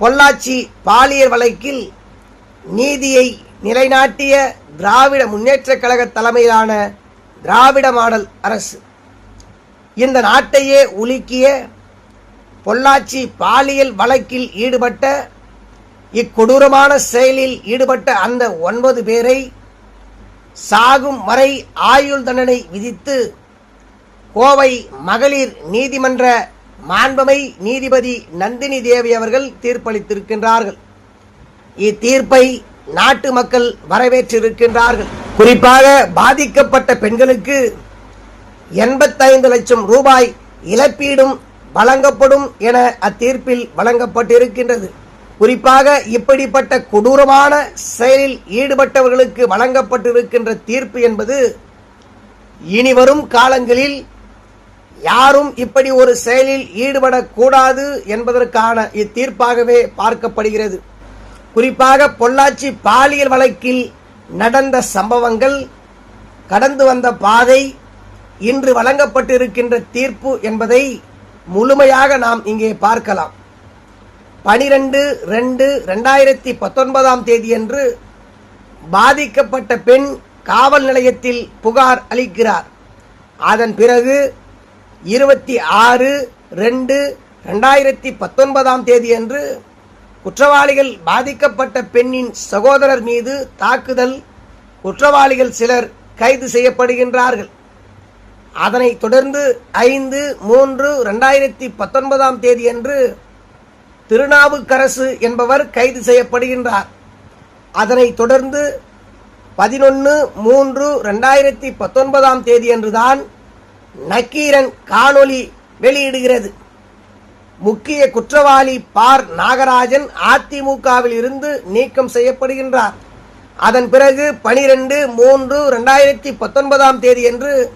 பொள்ளாச்சி பாலியல் வழக்கில் நீதியை நிலைநாட்டிய திராவிட முன்னேற்றக் கழக தலைமையிலான திராவிட மாடல் அரசு. இந்த நாட்டையே உலுக்கிய பொள்ளாச்சி பாலியல் வழக்கில் ஈடுபட்ட இக்கொடூரமான செயலில் ஈடுபட்ட அந்த ஒன்பது பேரை சாகும் வரை ஆயுள் தண்டனை விதித்து கோவை மகளிர் நீதிமன்ற மாண்பமை நீதிபதி நந்தினி தேவி அவர்கள் தீர்ப்பளித்திருக்கின்றார்கள். இத்தீர்ப்பை நாட்டு மக்கள் வரவேற்றிருக்கின்றார்கள். குறிப்பாக பாதிக்கப்பட்ட பெண்களுக்கு எண்பத்தைந்து லட்சம் ரூபாய் இழப்பீடும் வழங்கப்படும் என அத்தீர்ப்பில் வழங்கப்பட்டிருக்கின்றது. குறிப்பாக இப்படிப்பட்ட கொடூரமான செயலில் ஈடுபட்டவர்களுக்கு வழங்கப்பட்டிருக்கின்ற தீர்ப்பு என்பது இனிவரும் காலங்களில் யாரும் இப்படி ஒரு செயலில் ஈடுபடக்கூடாது என்பதற்கான இத்தீர்ப்பாகவே பார்க்கப்படுகிறது. குறிப்பாக பொள்ளாச்சி பாலியல் வழக்கில் நடந்த சம்பவங்கள் கடந்து வந்த பாதை இன்று வழங்கப்பட்டிருக்கின்ற தீர்ப்பு என்பதை முழுமையாக நாம் இங்கே பார்க்கலாம். பனிரெண்டு ரெண்டு ரெண்டாயிரத்தி பத்தொன்பதாம் தேதியன்று பாதிக்கப்பட்ட பெண் காவல் நிலையத்தில் புகார் அளிக்கிறார். அதன் பிறகு இருபத்தி ஆறு ரெண்டு ரெண்டாயிரத்தி பத்தொன்பதாம் தேதியன்று குற்றவாளிகள் பாதிக்கப்பட்ட பெண்ணின் சகோதரர் மீது தாக்குதல். குற்றவாளிகள் சிலர் கைது செய்யப்படுகின்றார்கள். அதனைத் தொடர்ந்து ஐந்து மூன்று ரெண்டாயிரத்தி பத்தொன்பதாம் தேதியன்று திருநாவுக்கரசு என்பவர் கைது செய்யப்படுகின்றார். அதனைத் தொடர்ந்து பதினொன்று மூன்று ரெண்டாயிரத்தி பத்தொன்பதாம் தேதியன்றுதான் நக்கீரன் காணொளி வெளியிடுகிறது. முக்கிய குற்றவாளி பார் நாகராஜன் அதிமுகவில் இருந்து நீக்கம் செய்யப்படுகின்றார். அதன் பிறகு பனிரெண்டு மூன்று ரெண்டாயிரத்தி பத்தொன்பதாம் தேதியன்று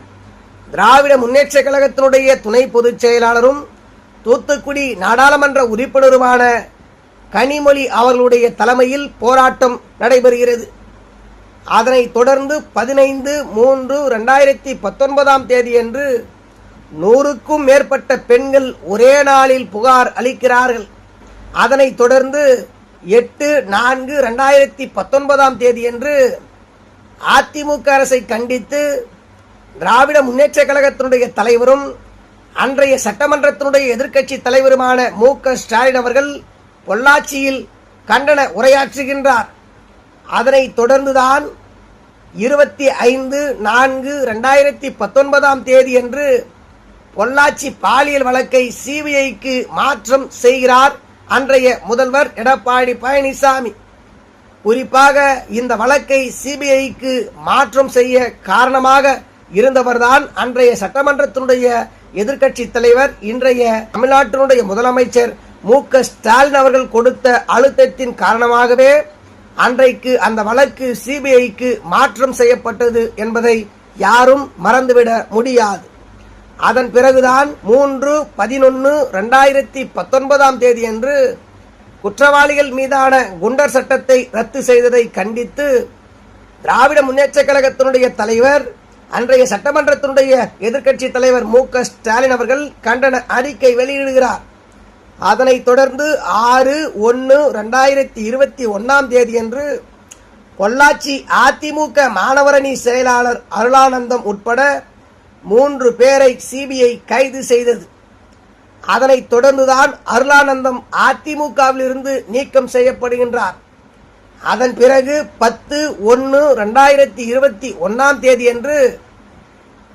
திராவிட முன்னேற்ற கழகத்தினுடைய துணை பொதுச் செயலாளரும் தூத்துக்குடி நாடாளுமன்ற உறுப்பினருமான கனிமொழி அவர்களுடைய தலைமையில் போராட்டம் நடைபெறுகிறது. அதனைத் தொடர்ந்து பதினைந்து மூன்று ரெண்டாயிரத்தி பத்தொன்பதாம் தேதியன்று நூறுக்கும் மேற்பட்ட பெண்கள் ஒரே நாளில் புகார் அளிக்கிறார்கள். அதனைத் தொடர்ந்து எட்டு நான்கு ரெண்டாயிரத்தி பத்தொன்பதாம் தேதியன்று அதிமுக அரசை கண்டித்து திராவிட முன்னேற்ற கழகத்தினுடைய தலைவரும் அன்றைய சட்டமன்றத்தினுடைய எதிர்க்கட்சி தலைவருமான மு க ஸ்டாலின் அவர்கள் பொள்ளாச்சியில் கண்டன உரையாற்றுகின்றார். அதனைத் தொடர்ந்துதான் இருபத்தி ஐந்து நான்கு ரெண்டாயிரத்தி பத்தொன்பதாம் தேதி என்று பொள்ளாச்சி பாலியல் வழக்கை சிபிஐக்கு மாற்றம் செய்கிறார் அன்றைய முதல்வர் எடப்பாடி பழனிசாமி. குறிப்பாக இந்த வழக்கை சிபிஐக்கு மாற்றம் செய்ய காரணமாக இருந்தவர்தான் அன்றைய சட்டமன்றத்தினுடைய எதிர்க்கட்சி தலைவர் இன்றைய தமிழ்நாட்டினுடைய முதலமைச்சர் மு க ஸ்டாலின் அவர்கள் கொடுத்த அழுத்தத்தின் காரணமாகவே அன்றைக்கு அந்த வழக்கு சிபிஐக்கு மாற்றம் செய்யப்பட்டது என்பதை யாரும் மறந்துவிட முடியாது. அதன் பிறகுதான் மூன்று பதினொன்று ரெண்டாயிரத்தி பத்தொன்பதாம் தேதியன்று குற்றவாளிகள் மீதான குண்டர் சட்டத்தை ரத்து செய்ததை கண்டித்து திராவிட முன்னேற்ற கழகத்தினுடைய தலைவர் அன்றைய சட்டமன்றத்தினுடைய எதிர்க்கட்சி தலைவர் மு க ஸ்டாலின் அவர்கள் கண்டன அறிக்கை வெளியிடுகிறார். அதனைத் தொடர்ந்து ஆறு ஒன்று ரெண்டாயிரத்தி இருபத்தி ஒன்றாம் தேதியன்று பொள்ளாச்சி அதிமுக மாணவரணி செயலாளர் அருளானந்தம் உட்பட மூன்று பேரை சிபிஐ கைது செய்தது. அதனைத் தொடர்ந்துதான் அருளானந்தம் அதிமுகவிலிருந்து நீக்கம் செய்யப்படுகின்றார். அதன் பிறகு பத்து ஒன்று ரெண்டாயிரத்தி இருபத்தி ஒன்றாம் தேதியன்று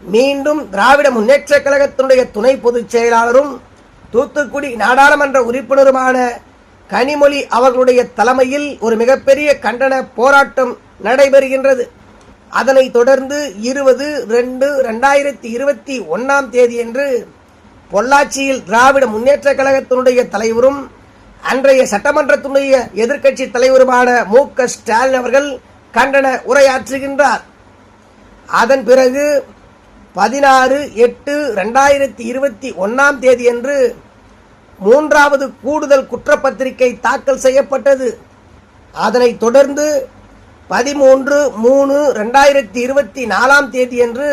மீண்டும் திராவிட முன்னேற்ற கழகத்தினுடைய துணை பொதுச் செயலாளரும் தூத்துக்குடி நாடாளுமன்ற உறுப்பினருமான கனிமொழி அவர்களுடைய தலைமையில் ஒரு மிகப்பெரிய கண்டன போராட்டம் நடைபெறுகின்றது. அதனைத் தொடர்ந்து இருபது ரெண்டு ரெண்டாயிரத்தி இருபத்தி ஒன்றாம் தேதியன்று பொள்ளாச்சியில் திராவிட முன்னேற்ற கழகத்தினுடைய தலைவரும் அன்றைய சட்டமன்றத்தினுடைய எதிர்க்கட்சி தலைவருமான மு க ஸ்டாலின் அவர்கள் கண்டன உரையாற்றுகின்றார். அதன் பிறகு பதினாறு எட்டு ரெண்டாயிரத்தி இருபத்தி ஒன்றாம் தேதியன்று மூன்றாவது கூடுதல் குற்றப்பத்திரிகை தாக்கல் செய்யப்பட்டது. அதனைத் தொடர்ந்து பதிமூன்று மூணு ரெண்டாயிரத்தி இருபத்தி நாலாம் தேதியன்று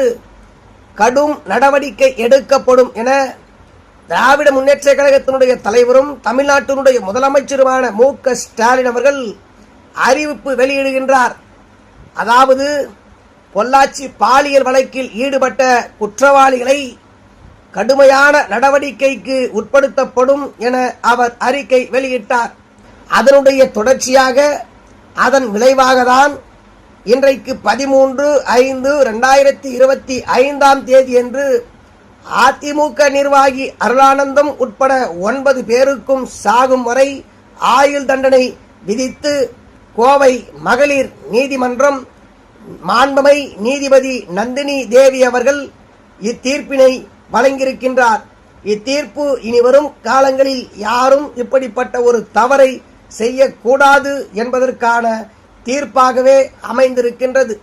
கடும் நடவடிக்கை எடுக்கப்படும் என திராவிட முன்னேற்ற கழகத்தினுடைய தலைவரும் தமிழ்நாட்டினுடைய முதலமைச்சருமான மு க ஸ்டாலின் அவர்கள் அறிவிப்பு வெளியிடுகின்றார். அதாவது பொள்ளாச்சி பாலியல் வழக்கில் ஈடுபட்ட குற்றவாளிகளை கடுமையான நடவடிக்கைக்கு உட்படுத்தப்படும் என அவர் அறிக்கை வெளியிட்டார். அதனுடைய தொடர்ச்சியாக அதன் விளைவாகத்தான் இன்றைக்கு பதிமூன்று ஐந்து ரெண்டாயிரத்தி இருபத்தி ஐந்தாம் தேதி என்று அதிமுக நிர்வாகி அருளானந்தம் உட்பட ஒன்பது பேருக்கும் சாகும் வரை ஆயுள் தண்டனை விதித்து கோவை மகளிர் நீதிமன்றம் மாண்பமை நீதிபதி நந்தினி தேவி அவர்கள் இத்தீர்ப்பினை வழங்கியிருக்கின்றார். இத்தீர்ப்பு இனி வரும் காலங்களில் யாரும் இப்படிப்பட்ட ஒரு தவறை செய்யக்கூடாது என்பதற்கான தீர்ப்பாகவே அமைந்திருக்கின்றது.